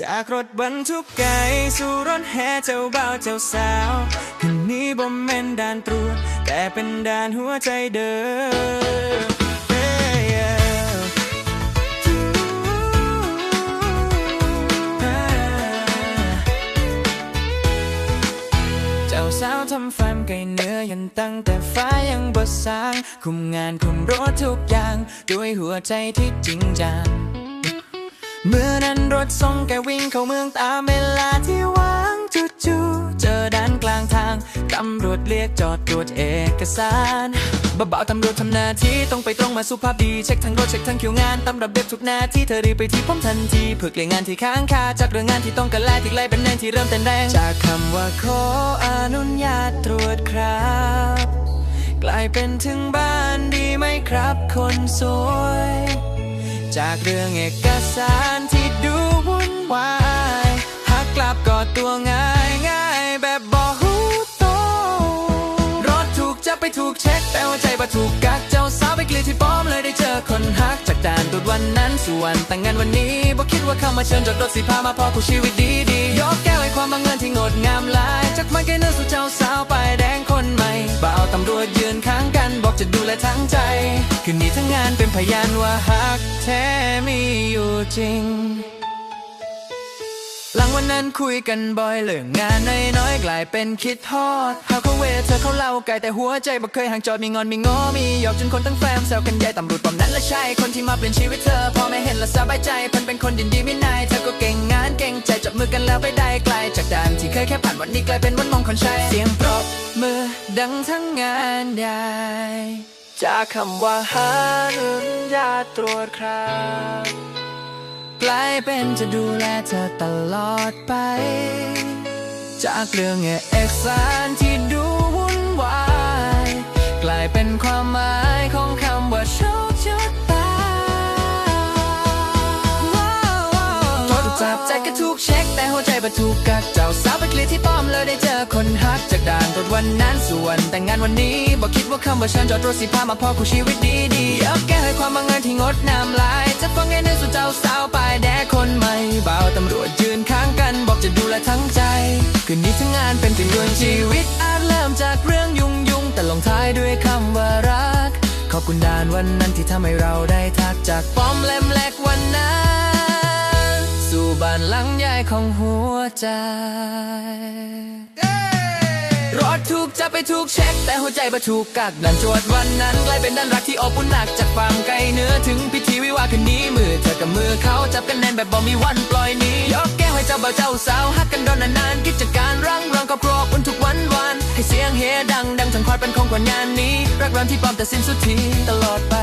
จากรถบรรทุกไก่สู่รถแห่เจ้าบ่าวเจ้าสาวคืนนี้บ่แม่นด่านตรวจแต่เป็นด่านหัวใจเดิมเจ้าสาวทำฟาร์มไก่เนื้อยันตั้งแต่ฟ้ายังบ่สาง คุมงานคุมรถทุกอย่าง ด้วยหัวใจที่จริงจัง เมื่อนั้นรถส่งแกวิ่งเข้าเมืองตามเวลาที่วางจู่ๆเจอด่านกลางทาง ตำรวจเรียกจอดตรวจเอกสารบ่าวๆตำรวจทำหน้าที่ต้องไปตรงมาสุภาพดี เช็คทั้งรถเช็คทั้งคิวงานตำรับเด็บทุกหน้าที่เธอรีบไปที่ผมทันทีเพื่อเกลี่ยงานที่ค้างคาจากเรื่องงานที่ต้องกันแลที่ไล่เป็นแนนที่เริ่มเต้นแรงจากคำว่าขออนุญาตตรวจครับ กลายเป็นถึงบ้านดีไหมครับ คนสวย จากเรื่องเอกสารที่ดูวุ่นวายหักกลับก็ตัวง่ายง่ายแบบบอกหูโต รถถูกจับไปถูกเช็ค แต่ว่าใจบ่ถูกกักเจ้าสาวไปเกลียดที่ป้อมเลยได้เจอคนฮัก จากด่านตรวจวันนั้นสู่วันแต่งงานวันนี้บ่คิดว่าเข้ามาเชิญจอดรถสิพามาพอคู่ชีวิตดีดีๆยกแก้วให้ความบังเอิญที่งดงามลายจากมันแค่เนื้อสู่เจ้าสาวไปายแดงคนใหม่บ่าวตำรวจยืนข้างกันบอกจะดูแลทั้งใจ คืนนี้ทั้งงานเป็นพยานว่าฮักแท้มีอยู่จริง หลังวันนั้นคุยกันบ่อยเรื่องงานน้อยๆกลายเป็นคิดทอดหาเขาเวทเธอเขาเล่าไกลแต่หัวใจบ่เคยห่างจอดมีงอนมีงอมีหยอกจนคนตั้งแฟมแซวกันใหญ่ตำรวจปอมนั้นละใช่คนที่มาเปลี่ยนชีวิตเธอพอไม่เห็นละสบายใจพิ่นเป็นคนดินดีไม่นายเธอก็เก่งงานเก่งใจจับมือกันแล้วไปได้ไกลจากด่านที่เคยแค่ผ่านวันนี้กลายเป็นวันมองคนใช้เสียงปรบมือดังทั้งงานใหญ่ จากคำว่าหาอนุญาตรวจครับกลายเป็นจะดูแลเธอตลอดไป จากเรื่องเอกสารที่ดูวุ่นวาย กลายเป็นความหมายของคำว่าโชคชะตาโทรจับใจก็ถูกเช็คแต่หัวใจบ่ถูกกักเจ้าสาวไปเคลียร์ที่ป้อมเลยได้เจอคนฮักจา วันนั้นส่วนแต่งงานวันนี้บอกคิดว่าคำว่าฉันจอดรถสิพามาพอคู่ชีวิตดีดีๆอยากแก้ให้ความบังเอิญที่งดงามลาย จะฟังไงในสู่เจ้าสาวไปายแดกคนใหม่บ่าวตำรวจยืนข้างกันบอกจะดูแลทั้งใจ คืนนี้ทั้งงานเป็นถึงดวงชีวิตอาจเริ่มจากเรื่องยุ่งยุ่งแต่ลงท้ายด้วยคำว่ารัก ขอบคุณดานวันนั้นที่ทำให้เราได้ทักจากป้อมเลมแหลกวันนั้น สู่บ้านหลังใหญ่ของหัวใจ ถูกจับไปถูกเช็ค แต่หัวใจบ่ถูกกักดันจวดวันนั้นกลายเป็นดันรักที่อบอุ่นหนักจากฟาร์มไก่เนื้อถึงพิธีวิวาคืนนี้มือเธอกับมือเขาจับกันแน่นแบบบ่มีวันปล่อยนี้ยกแก้วให้เจ้าบ่าวเจ้าสาวฮักกันโดนนานๆกิจการรังรังครอบครัวอุ่นทุกวันวันให้เสียงเฮดังดังทั้งคอยเป็นของขวัญงานนี้รักรันที่ปลอมแต่สิ้นสุดทีตลอดไป